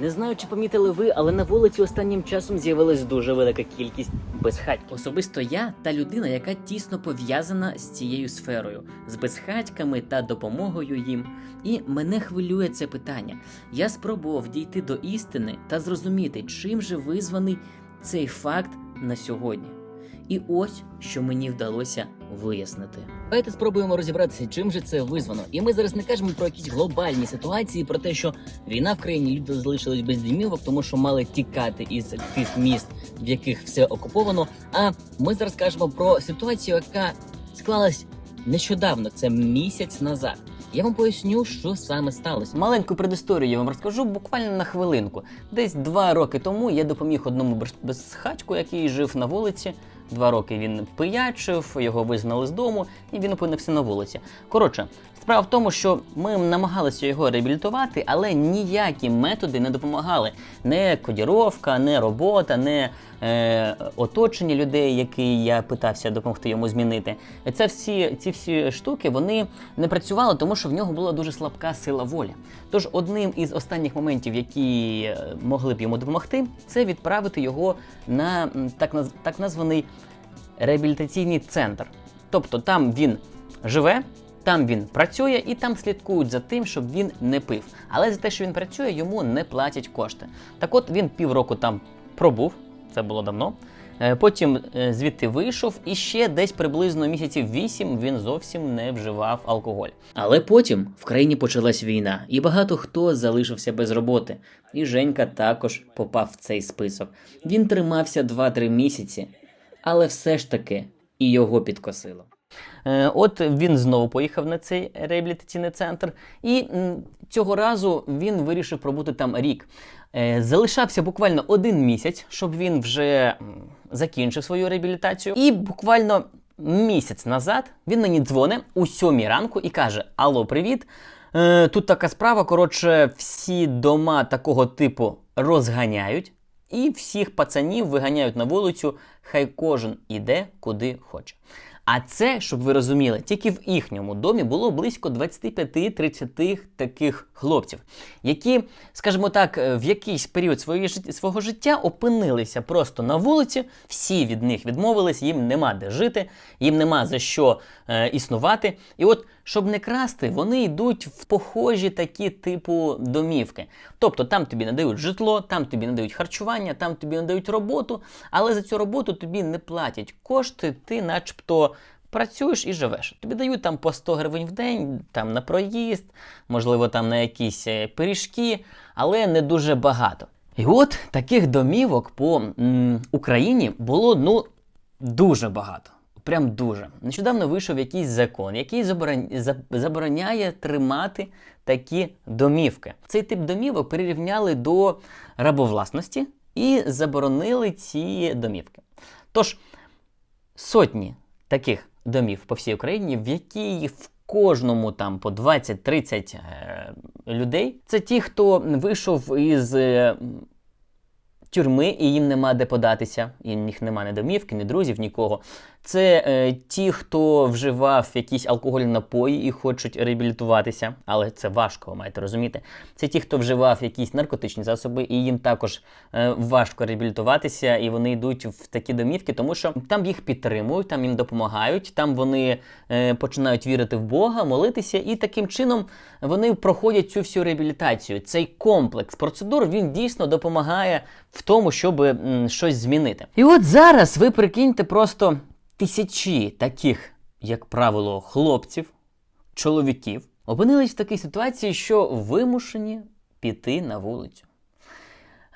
Не знаю, чи помітили ви, але на вулиці останнім часом з'явилась дуже велика кількість безхатьків. Особисто я та людина, яка тісно пов'язана з цією сферою, з безхатьками та допомогою їм. І мене хвилює це питання. Я спробував дійти до істини та зрозуміти, чим же визваний цей факт на сьогодні. І ось що мені вдалося вияснити. Давайте спробуємо розібратися, чим же це визвано. І ми зараз не кажемо про якісь глобальні ситуації, про те, що війна в країні люди залишились без домівок, тому що мали тікати із тих міст, в яких все окуповано. А ми зараз кажемо про ситуацію, яка склалась нещодавно, це місяць назад. Я вам поясню, що саме сталося. Маленьку предісторію я вам розкажу буквально на хвилинку. Десь два роки тому я допоміг одному без- безхатьку, який жив на вулиці. Два роки він пиячив, його визнали з дому, і він опинився на вулиці. Коротше, справа в тому, що ми намагалися його реабілітувати, але ніякі методи не допомагали. Не кодіровка, не робота, не е, оточення людей, які я питався допомогти йому змінити. Це всі ці всі штуки вони не працювали, тому що в нього була дуже слабка сила волі. Тож одним із останніх моментів, які е, могли б йому допомогти, це відправити його на так, так названий реабілітаційний центр. Тобто там він живе, там він працює і там слідкують за тим, щоб він не пив. Але за те, що він працює, йому не платять кошти. Так от він півроку там пробув, це було давно. Е, Потім е, звідти вийшов, і ще десь приблизно місяців вісім він зовсім не вживав алкоголь. Але потім в країні почалась війна, і багато хто залишився без роботи. І Женька також попав в цей список. Він тримався 2-3 місяці, але все ж таки і його підкосило. Е, От він знову поїхав на цей реабілітаційний центр, і цього разу він вирішив пробути там рік. Е, Залишався буквально один місяць, щоб він вже закінчив свою реабілітацію. І буквально місяць назад він мені дзвонить у сьомій ранку і каже: Алло, привіт! Е, Тут така справа. Коротше, всі дома такого типу розганяють, і всіх пацанів виганяють на вулицю. Хай кожен іде куди хоче. А це, щоб ви розуміли, тільки в їхньому домі було близько 25-30 таких хлопців, які, скажімо так, е, в якийсь період своєї свого життя опинилися просто на вулиці. Всі від них відмовились, їм нема де жити, їм нема за що е, існувати. І от, щоб не красти, вони йдуть в похожі такі типу домівки. Тобто там тобі надають житло, там тобі надають харчування, там тобі надають роботу, але за цю роботу тобі не платять кошти, ти начебто. Працюєш і живеш. Тобі дають там по 100 гривень в день, там на проїзд, можливо, там на якісь е, пиріжки, але не дуже багато. І от таких домівок по м, Україні було ну дуже багато. Прям дуже. Нещодавно вийшов якийсь закон, який забороняє тримати такі домівки. Цей тип домівок перерівняли до рабовласності і заборонили ці домівки. Тож сотні таких домів по всій Україні, в якій в кожному там по 20-30 е, людей. Це ті, хто вийшов із е, тюрми, і їм нема де податися, і них нема ні домівки, ні друзів, нікого. Це е, ті, хто вживав якісь алкогольні напої і хочуть реабілітуватися, але це важко, маєте розуміти. Це ті, хто вживав якісь наркотичні засоби, і їм також е, важко реабілітуватися, і вони йдуть в такі домівки, тому що там їх підтримують, там їм допомагають, там вони е, починають вірити в Бога, молитися, і таким чином вони проходять цю всю реабілітацію. Цей комплекс процедур він дійсно допомагає в тому, щоб м, щось змінити. І от зараз ви прикиньте просто тисячі таких, як правило, хлопців, чоловіків опинились в такій ситуації, що вимушені піти на вулицю.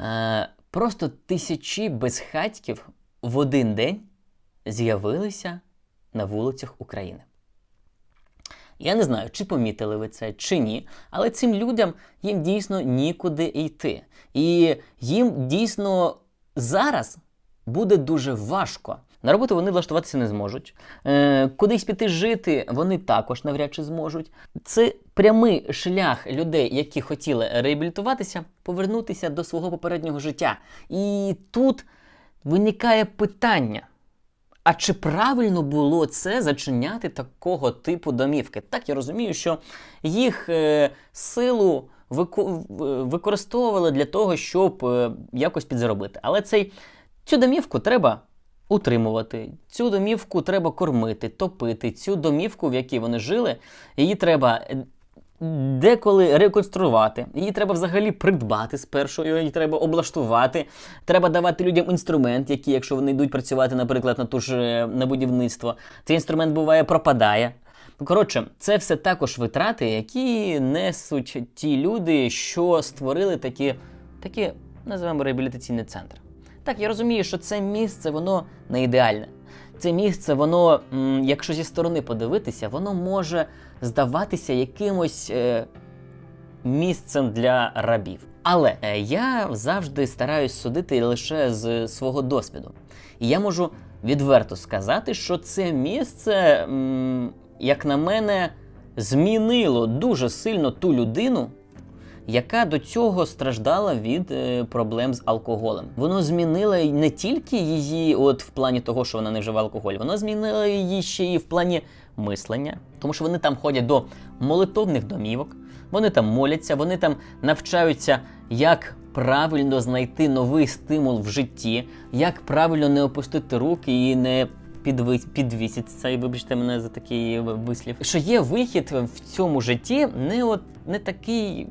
Е, просто тисячі безхатьків в один день з'явилися на вулицях України. Я не знаю, чи помітили ви це, чи ні, але цим людям їм дійсно нікуди йти. І їм дійсно зараз буде дуже важко. На роботу вони влаштуватися не зможуть. Е, кудись піти жити вони також навряд чи зможуть. Це прямий шлях людей, які хотіли реабілітуватися, повернутися до свого попереднього життя. І тут виникає питання. А чи правильно було це зачиняти такого типу домівки? Так я розумію, що їх е, силу використовували для того, щоб е, якось підзаробити. Але цей, цю домівку треба утримувати, цю домівку треба кормити, топити. Цю домівку, в якій вони жили, її треба. е, Деколи реконструювати, її треба взагалі придбати спершу, її треба облаштувати. Треба давати людям інструмент, який, якщо вони йдуть працювати, наприклад, на ту ж е, на будівництво, цей інструмент буває пропадає. Коротше, це все також витрати, які несуть ті люди, що створили такі, такі називаємо реабілітаційний центр. Так, я розумію, що це місце, воно не ідеальне. Це місце, воно, якщо зі сторони подивитися, воно може здаватися якимось е, місцем для рабів. Але е, я завжди стараюсь судити лише з свого досвіду. І я можу відверто сказати, що це місце, як на мене, змінило дуже сильно ту людину, яка до цього страждала від е, проблем з алкоголем. Воно змінило не тільки її, от в плані того, що вона не вживає алкоголь, воно змінило її ще і в плані мислення, тому що вони там ходять до молитовних домівок, вони там моляться, вони там навчаються, як правильно знайти новий стимул в житті, як правильно не опустити руки і не підвіситься, і вибачте мене за такий вислів. Що є вихід в цьому житті не от не такий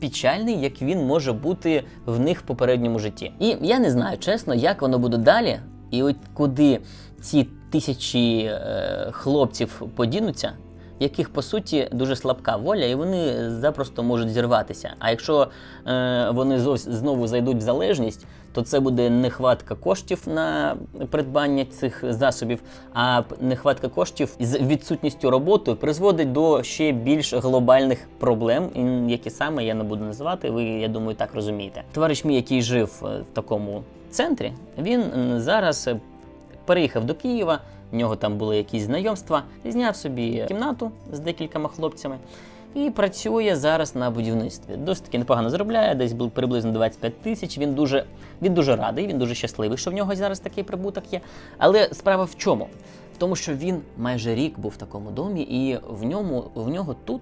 печальний, як він може бути в них в попередньому житті. І я не знаю, чесно, як воно буде далі, і от куди ці тисячі е, хлопців подінуться, яких по суті дуже слабка воля, і вони запросто можуть зірватися. А якщо е, вони знову зайдуть в залежність, то це буде нехватка коштів на придбання цих засобів, а нехватка коштів з відсутністю роботи призводить до ще більш глобальних проблем, які саме я не буду називати. Ви, я думаю, так розумієте. Товариш мій, який жив е, в такому центрі, він зараз е, переїхав до Києва. В нього там були якісь знайомства, зняв собі кімнату з декількома хлопцями і працює зараз на будівництві. Досить таки непогано заробляє, десь був приблизно 25 тисяч. Він дуже, він дуже радий, він дуже щасливий, що в нього зараз такий прибуток є. Але справа в чому? В тому, що він майже рік був в такому домі, і в ньому в нього тут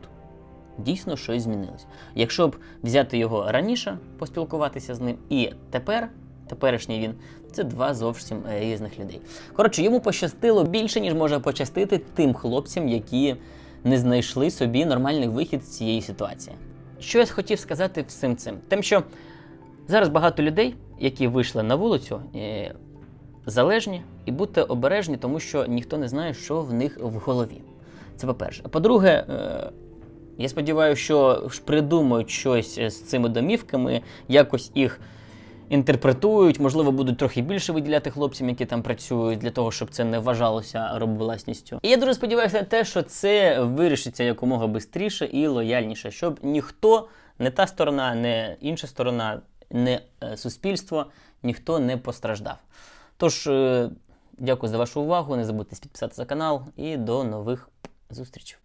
дійсно щось змінилось. Якщо б взяти його раніше, поспілкуватися з ним, і тепер, теперішній він, це два зовсім е, різних людей. Коротше, йому пощастило більше, ніж може пощастити тим хлопцям, які не знайшли собі нормальний вихід з цієї ситуації. Що я хотів сказати всім цим? Тим, що зараз багато людей, які вийшли на вулицю, е, залежні і будьте обережні, тому що ніхто не знає, що в них в голові. Це по-перше. А по-друге, е, я сподіваюся, що придумають щось з цими домівками, якось їх інтерпретують, можливо, будуть трохи більше виділяти хлопцям, які там працюють, для того, щоб це не вважалося робовласністю. І я дуже сподіваюся на те, що це вирішиться якомога швидше і лояльніше, щоб ніхто, не та сторона, не інша сторона, не е, суспільство, ніхто не постраждав. Тож, е, дякую за вашу увагу. Не забудьте підписатися на канал і до нових зустрічей.